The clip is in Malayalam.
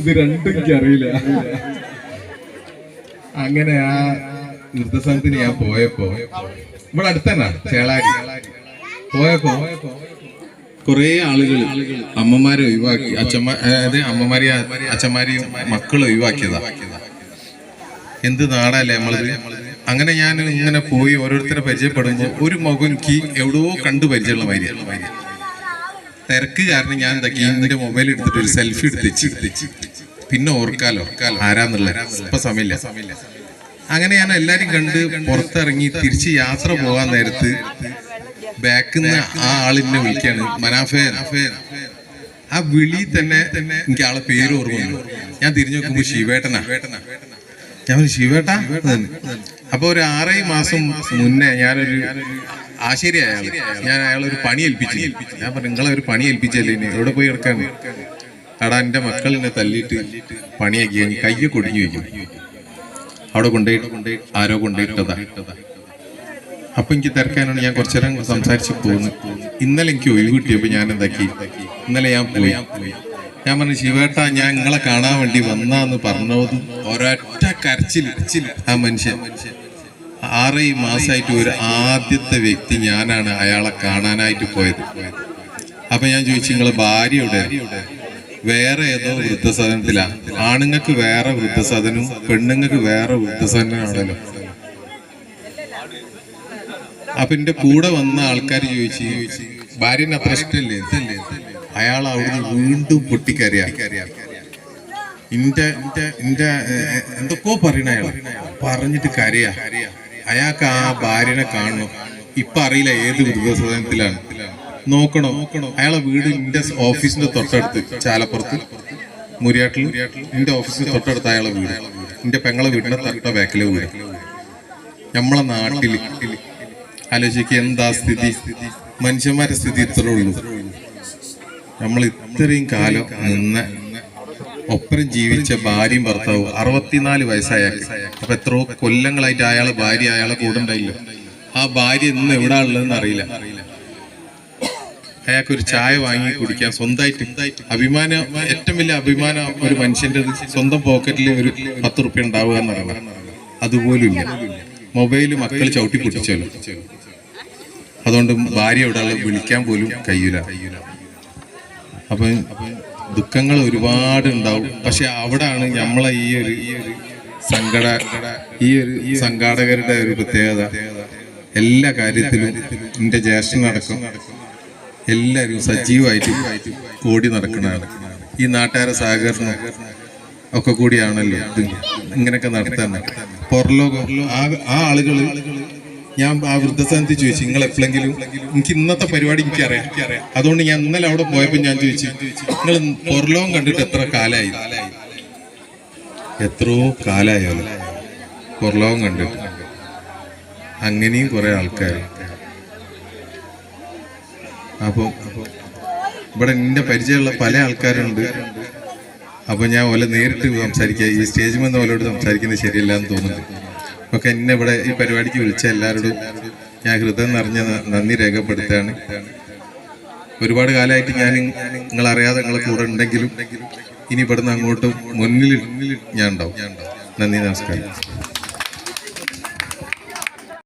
ഇത് രണ്ടും എനിക്കറിയില്ല അങ്ങനെ ആ വൃദ്ധസദനത്തിന് ഞാൻ പോയപ്പോ ഇവിടെ അടുത്തന്നെ ചേളാരി. പോയപ്പോ കുറെ ആളുകൾ അമ്മമാരെ ഒഴിവാക്കി അച്ഛന്മാർ അതായത് അമ്മമാരെ അച്ഛന്മാരെയും മക്കളെ ഒഴിവാക്കിയതാ. എന്ത് നാടല്ലേ നമ്മളത് അങ്ങനെ ഞാൻ ഇങ്ങനെ പോയി ഓരോരുത്തരെ പരിചയപ്പെടുമ്പോൾ ഒരു മുഖം എനിക്ക് എവിടെയോ കണ്ടു പരിചയമുള്ള വരിക തിരക്ക് കാരണം ഞാൻ എന്താക്കി എന്റെ മൊബൈൽ എടുത്തിട്ട് ഒരു സെൽഫി എടുത്ത് പിന്നെ ഓർക്കാലോ? ആരാന്നുള്ള ഇപ്പൊ സമയമില്ല. അങ്ങനെ ഞാൻ എല്ലാരും കണ്ട് പുറത്തിറങ്ങി തിരിച്ച് യാത്ര പോകാൻ നേരത്ത് ബാക്കിൽ നിന്ന് ആ ആളിനെ വിളിക്കാണ്. മനാഫേ. ആ വിളി തന്നെ എനിക്ക് ആളെ പേര് ഓർമ്മ ഞാൻ തിരിഞ്ഞു നോക്കുമ്പോ ശിവേട്ടനാ. ഞാൻ ശിവേട്ട. അപ്പൊ ഒരു ആറേ മാസം മുന്നേ ഞാനൊരു ആശാരി ഞാൻ അയാളെ ഒരു പണി ഏൽപ്പിച്ചു ഞാൻ പറഞ്ഞു നിങ്ങളെ ഒരു പണി ഏൽപ്പിച്ചല്ലേ ഇനി? എവിടെ പോയി കിടക്കാണ് എടാ എന്റെ മക്കളിനെ തല്ലിയിട്ട് പണിയാക്കി ഞാൻ കയ്യെ കൊടിഞ്ഞു വയ്ക്കും. അവിടെ കൊണ്ടുപോയിട്ട് കൊണ്ടുപോയി ആരോ കൊണ്ടുപോയിട്ടതാ. അപ്പൊ എനിക്ക് തിരക്കാനാണ് ഞാൻ കുറച്ചു നേരം സംസാരിച്ച് പോകുന്നു ഇന്നലെ എനിക്ക് ഒഴിവ് കിട്ടിയപ്പോ ഞാൻ എന്താക്കി? ഇന്നലെ ഞാൻ പോയി. ഞാൻ പറഞ്ഞു ശിവേട്ട ഞാൻ നിങ്ങളെ കാണാൻ വേണ്ടി വന്നാന്ന് പറഞ്ഞത് ഒരൊറ്റ കരച്ചിൽ. ആ മനുഷ്യൻ. ആറേ മാസമായിട്ട് ഒരു ആദ്യത്തെ വ്യക്തി ഞാനാണ് അയാളെ കാണാനായിട്ട് പോയത്. അപ്പൊ ഞാൻ ചോദിച്ചു നിങ്ങളെ ഭാര്യയുടെ വേറെ ഏതോ വൃദ്ധസദനത്തിലാ. ആണുങ്ങൾക്ക് വേറെ വൃദ്ധസദനവും പെണ്ണുങ്ങൾക്ക് വേറെ വൃദ്ധസദനമാണല്ലോ അപ്പൊ എന്റെ കൂടെ വന്ന ആൾക്കാർ ചോദിച്ചു ഭാര്യനെ അത്ര ഇഷ്ടല്ലേ? അയാൾ അവിടുന്ന് വീണ്ടും പൊട്ടിക്കരയാ. ഇന്റെ ഇന്റെ എന്തൊക്കെയോ പറയണ അയാൾ പറഞ്ഞിട്ട് കരയാ. അയാൾക്ക് ആ ഭാര്യനെ കാണണം. ഇപ്പൊ അറിയില്ല ഏത് വൃദ്ധസദനത്തിലാണ്. നോക്കണോ? അയാളെ വീട് ഇന്റെ ഓഫീസിന്റെ തൊട്ടടുത്ത് ചാലപ്പുറത്ത് മുരിയാട്ടിൽ. ഇന്റെ ഓഫീസിന്റെ തൊട്ടടുത്ത് അയാളെ വീട്. ഇന്റെ പെങ്ങളെ വീടിന്റെ തൊട്ട ബാക്കിലെ വീട്. നമ്മളെ നാട്ടിൽ ആലോചിക്കുക എന്താ സ്ഥിതി? മനുഷ്യന്മാരുടെ സ്ഥിതി ഇത്രേ ഉള്ളൂ. നമ്മൾ ഇത്രയും കാലം നിന്ന് ഒപ്പരം ജീവിച്ച ഭാര്യയും ഭർത്താവും അറുപത്തിനാല് വയസ്സായ അപ്പൊ എത്രയോ കൊല്ലങ്ങളായിട്ട് അയാളെ ഭാര്യ അയാളെ കൂടെ ഉണ്ടായില്ല. ആ ഭാര്യ ഇന്ന് എവിടെ ഉള്ളതെന്ന് അറിയില്ല. അയാൾക്ക് ഒരു ചായ വാങ്ങി കുടിക്കാൻ സ്വന്തമായിട്ട് അഭിമാനം ഏറ്റവും വലിയ അഭിമാനം ഒരു മനുഷ്യന്റെ സ്വന്തം പോക്കറ്റിൽ ഒരു പത്ത് റുപ്യ ഉണ്ടാവുക എന്നറിയാം അതുപോലും ഇല്ല. മൊബൈൽ മക്കൾ ചവിട്ടി പൊട്ടിച്ചല്ലോ. അതുകൊണ്ട് ഭാര്യ ഇവിടെ വിളിക്കാൻ പോലും കഴിയൂല. അപ്പൊ ദുഃഖങ്ങൾ ഒരുപാട് ഉണ്ടാവും പക്ഷെ അവിടാണ് നമ്മളെ ഈ ഒരു സങ്കട ഈ ഒരു സംഘാടകരുടെ ഒരു പ്രത്യേകത. എല്ലാ കാര്യത്തിലും എന്റെ ജ്യേഷ്ഠനടക്കം എല്ലാരും സജീവമായിട്ട് കൂടി നടക്കുന്നതാണ്. ഈ നാട്ടുകാരെ സഹകരണം ഒക്കെ കൂടിയാണല്ലോ ഇങ്ങനെയൊക്കെ നടത്താൻ. പുറലോകം ആ ആളുകൾ ഞാൻ ആ വൃദ്ധസ്ഥാനത്ത് ചോദിച്ചു നിങ്ങൾ എപ്പോഴെങ്കിലും എനിക്ക് ഇന്നത്തെ പരിപാടി എനിക്ക് അറിയാം അതുകൊണ്ട് ഞാൻ ഇന്നലെ അവിടെ പോയപ്പോൾ ഞാൻ ചോദിച്ചു നിങ്ങൾ പൊർലോം കണ്ടിട്ട് എത്ര കാലായി? എത്രയോ കാലായോ പൊർലോം കണ്ടിട്ട് അങ്ങനെയും കുറെ ആൾക്കാർ അപ്പോൾ ഇവിടെ നിന്റെ പരിചയമുള്ള പല ആൾക്കാരുണ്ട്. അപ്പൊ ഞാൻ ഓലെ നേരിട്ട് സംസാരിക്കുക ഈ സ്റ്റേജിൽ നിന്ന് ഓലോട് സംസാരിക്കുന്നത് ശരിയല്ല എന്ന് തോന്നുന്നു ഒക്കെ എന്നെ ഇവിടെ ഈ പരിപാടിക്ക് വിളിച്ച എല്ലാവരോടും ഞാൻ ഹൃദയം നിറഞ്ഞ നന്ദി രേഖപ്പെടുത്തുകയാണ്. ഒരുപാട് കാലമായിട്ട് ഞാൻ നിങ്ങളറിയാതെ നിങ്ങളെ കൂടെ ഉണ്ടെങ്കിലും ഇനി ഇവിടുന്ന് അങ്ങോട്ട് മുന്നിൽ ഞാൻ ഉണ്ടാവും. നന്ദി നമസ്കാരം.